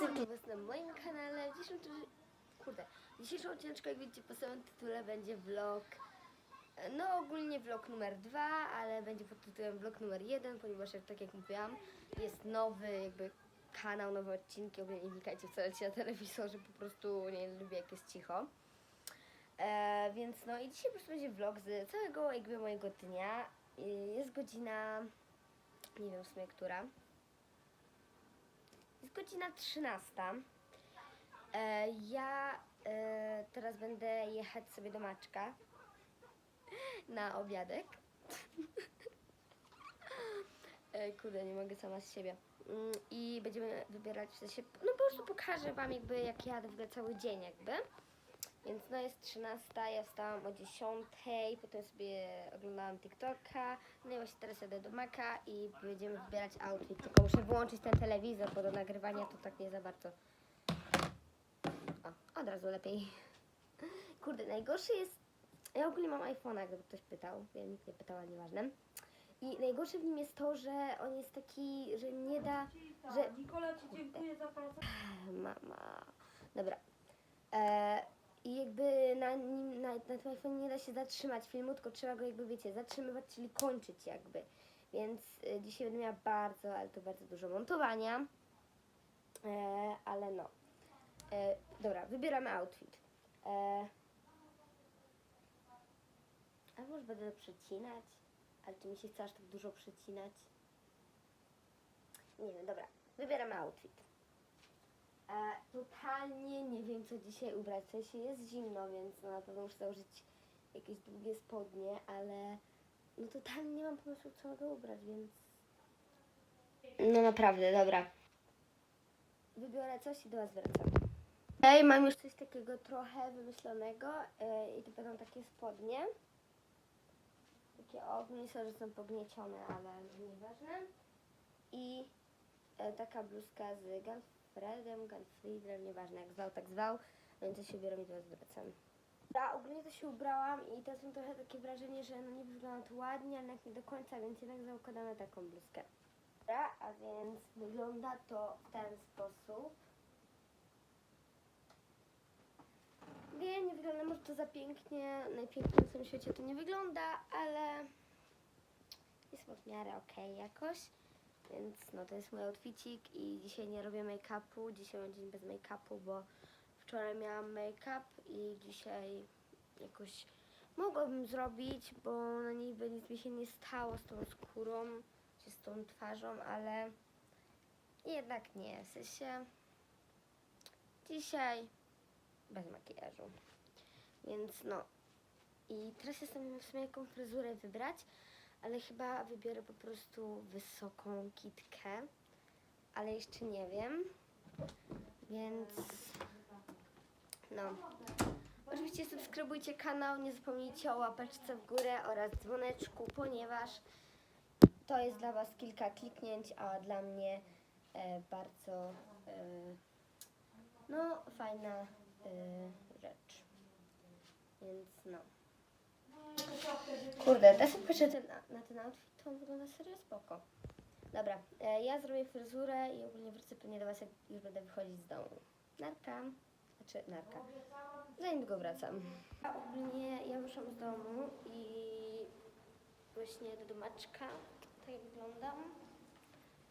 Witam Was na moim kanale. Kurde, w dzisiejszym jak widzicie po samym tytule, będzie vlog. No ogólnie vlog numer dwa, ale będzie pod tytułem vlog numer jeden, ponieważ jak, tak jak mówiłam, jest nowy jakby kanał, nowe odcinki. Ogólnie nie wnikajcie wcale na telewizorze, po prostu nie lubię jak jest cicho. E, więc no i dzisiaj po prostu będzie vlog z całego jakby mojego dnia. Jest godzina, nie wiem w sumie która. Jest godzina 13. E, ja e, teraz będę jechać sobie do Maczka na obiadek. e, kurde, nie mogę sama z siebie. Mm, I będziemy wybierać, w sensie, no po prostu pokażę Wam jakby jak jadę w ogóle cały dzień jakby. Więc no jest 13, ja wstałam o 10, potem sobie oglądałam TikToka, no i właśnie teraz jadę do Maka i będziemy wybierać outfit. Tylko muszę wyłączyć ten telewizor, bo do nagrywania to tak nie za bardzo. O, od razu lepiej. Kurde, najgorszy jest, ja ogólnie mam iPhone'a, gdyby ktoś pytał, ja nikt nie pytał, ale nieważne. I najgorsze w nim jest to, że on jest taki, że nie da, że Nikola Ci dziękuję za pracę. Mama. Dobra. E, I jakby na, nim, na, na tym iPhone nie da się zatrzymać filmu, tylko trzeba go jakby, wiecie, zatrzymywać, czyli kończyć jakby. Więc e, dzisiaj będę miała bardzo, ale to bardzo dużo montowania. E, ale no. E, dobra, wybieramy outfit. E, a może będę przecinać? Ale czy mi się chce aż tak dużo przecinać? Nie wiem, dobra. Wybieramy outfit. E, totalnie nie wiem, co dzisiaj ubrać. W sensie jest zimno, więc no, na pewno muszę założyć jakieś długie spodnie, ale no totalnie nie mam pomysłu, co mogę ubrać, więc... No naprawdę, dobra. Wybiorę coś i do Was wracam. Ej, mam już coś takiego trochę wymyślonego e, i to będą takie spodnie. Takie ognie, że są pogniecione, ale nieważne. I e, taka bluzka z Gunfredem, Gunfriedem, nieważne jak zwał, tak zwał, więc ja się ubieram i do was wracam. Ja ogólnie to się ubrałam i teraz mam trochę takie wrażenie, że no nie wygląda to ładnie, ale nie do końca, więc jednak zakładamy taką bluzkę. A więc wygląda to w ten sposób. Wiem, nie wygląda może to za pięknie, najpiękniej na całym świecie to nie wygląda, ale jest w miarę okej jakoś. Więc no to jest mój outfitik i dzisiaj nie robię make-upu, dzisiaj mam dzień bez make-upu, bo wczoraj miałam make-up i dzisiaj jakoś mogłabym zrobić, bo no niby nic mi się nie stało z tą skórą, czy z tą twarzą, ale jednak nie, w sensie dzisiaj bez makijażu. Więc no. I teraz jestem w sumie jaką fryzurę wybrać, ale chyba wybiorę po prostu wysoką kitkę, ale jeszcze nie wiem. Więc no. Oczywiście subskrybujcie kanał, nie zapomnijcie o łapeczce w górę oraz dzwoneczku, ponieważ to jest dla Was kilka kliknięć, a dla mnie e, bardzo e, no fajna e, rzecz. Więc no. Kurde, teraz jak patrzę ten, na ten outfit, to on wygląda serio spoko. Dobra, e, ja zrobię fryzurę i ogólnie wrócę pewnie do Was, jak już będę wychodzić z domu. Narka. Znaczy, narka. Za niedługo wracam. Ogólnie ja wyszłam z domu i właśnie do domaczka. Tak wyglądam.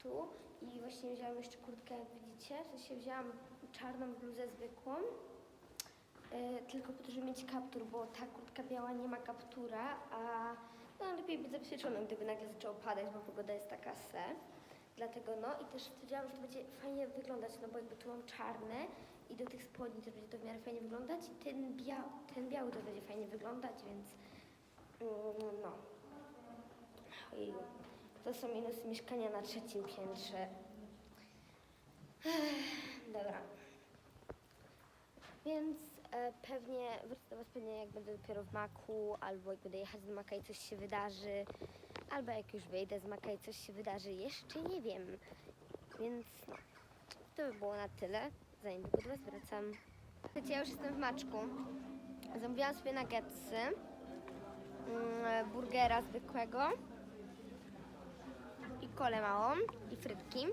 Tu. I właśnie wzięłam jeszcze kurtkę, jak widzicie. W sensie wzięłam czarną bluzę zwykłą. E, tylko po to, żeby mieć kaptur, bo ta kurtka biała nie ma kaptura, a no, lepiej być zabezpieczonym, gdyby nagle zaczęło padać, bo pogoda jest taka se. Dlatego no i też stwierdziłam, że to będzie fajnie wyglądać, no bo jakby tu mam czarne i do tych spodni też będzie to w miarę fajnie wyglądać i ten, bia ten biały też będzie fajnie wyglądać, więc mm, no. Ojej. To są minusy mieszkania na trzecim piętrze. Dobra. Więc pewnie wrócę do Was pewnie jak będę dopiero w maku, albo jak będę jechać do maka i coś się wydarzy, albo jak już wyjdę z maka i coś się wydarzy, jeszcze nie wiem. Więc no, to by było na tyle. Za niedługo do Was wracam. Słuchajcie, ja już jestem w maczku. Zamówiłam sobie nuggetsy, mm, burgera zwykłego i kolę małą i frytki.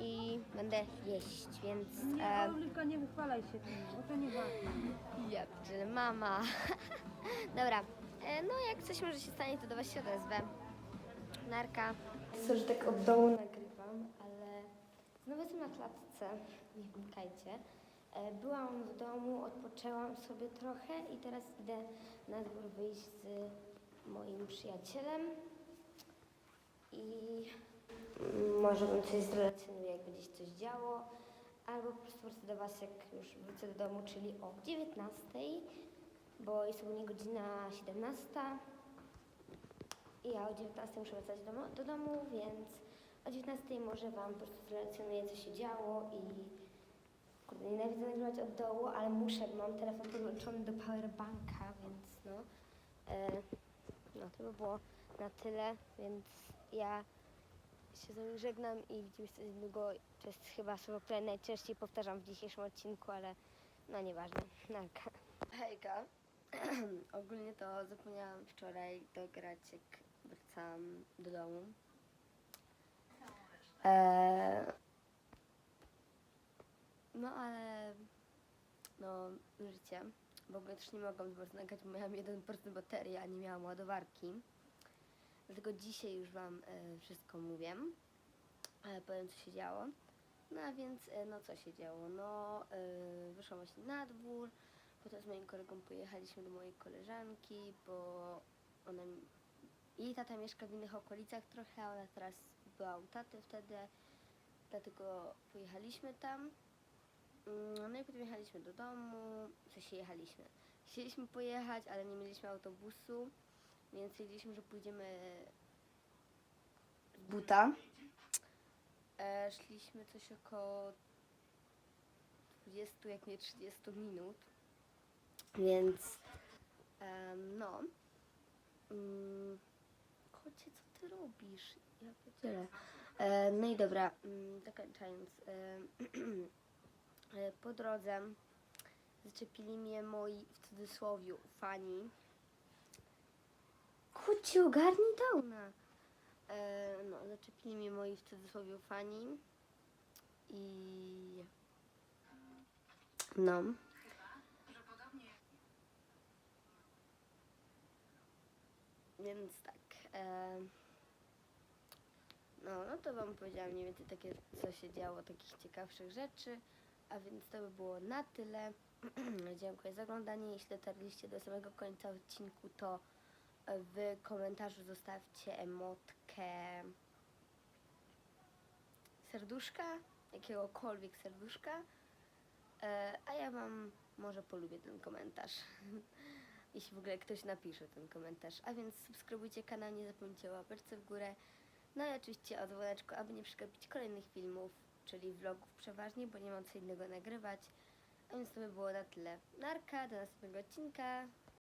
I będę jeść, więc... Nie, E, Oliwka, nie wychwalaj się tym, bo to nie ważne. ja pierdzielę, mama. Dobra, e, no jak coś może się stanie, to do Was się odezwę. Narka. Sorry, że tak od dołu nagrywam, ale znowu jestem na klatce, nie wnikajcie. E, Byłam w domu, odpoczęłam sobie trochę i teraz idę na dwór wyjść z moim przyjacielem i może wam coś zrelacjonuję, jak będzie się coś działo, albo po prostu wrócę do Was, jak już wrócę do domu, czyli o 19, bo jest ogólnie godzina 17 i ja o 19 muszę wracać do, do domu, więc o 19 może Wam po prostu zrelacjonuję, co się działo i kurde, nienawidzę nagrywać od dołu, ale muszę, bo mam telefon podłączony do powerbanka, więc no, e, no to by było na tyle, więc ja się z wami żegnam i widzimy się niedługo. To jest chyba słowo, które najczęściej powtarzam w dzisiejszym odcinku, ale no nieważne. Narka. Hejka. Ogólnie to zapomniałam wczoraj dograć, jak wracałam do domu. Eee, no ale no życie. W ogóle też nie mogłam nagrać, bo miałam 1% baterii, a nie miałam ładowarki. Dlatego dzisiaj już Wam e, wszystko mówię. Powiem, co się działo. No a więc, e, no co się działo? No, e, wyszłam właśnie na dwór. Potem z moim kolegą pojechaliśmy do mojej koleżanki, bo ona, jej tata mieszka w innych okolicach trochę, ona teraz była u taty wtedy, dlatego pojechaliśmy tam. Mm, No i potem jechaliśmy do domu, w sensie jechaliśmy. Chcieliśmy pojechać, ale nie mieliśmy autobusu, więc stwierdziliśmy, że pójdziemy z buta. E, szliśmy coś około 20, jak nie 30 minut. Więc em, no. Mm, kocie, co ty robisz? Ja pierdzielę. E, no i dobra, mm, zakończając. E, e, po drodze zaczepili mnie moi, w cudzysłowie, fani. Kocie, ogarnij downa. E, no, zaczepili mnie moi w cudzysłowie fani. I... No. Więc tak. E, no, no to wam powiedziałam mniej więcej takie, co się działo, takich ciekawszych rzeczy. A więc to by było na tyle. Dziękuję za oglądanie. Jeśli dotarliście do samego końca odcinku, to w komentarzu zostawcie emotkę serduszka, jakiegokolwiek serduszka, e, a ja wam może polubię ten komentarz. Jeśli w ogóle ktoś napisze ten komentarz. A więc subskrybujcie kanał, nie zapomnijcie o łapeczce w górę. No i oczywiście o dzwoneczku, aby nie przegapić kolejnych filmów, czyli vlogów przeważnie, bo nie mam co innego nagrywać. A więc to by było na tyle. Narka, do następnego odcinka.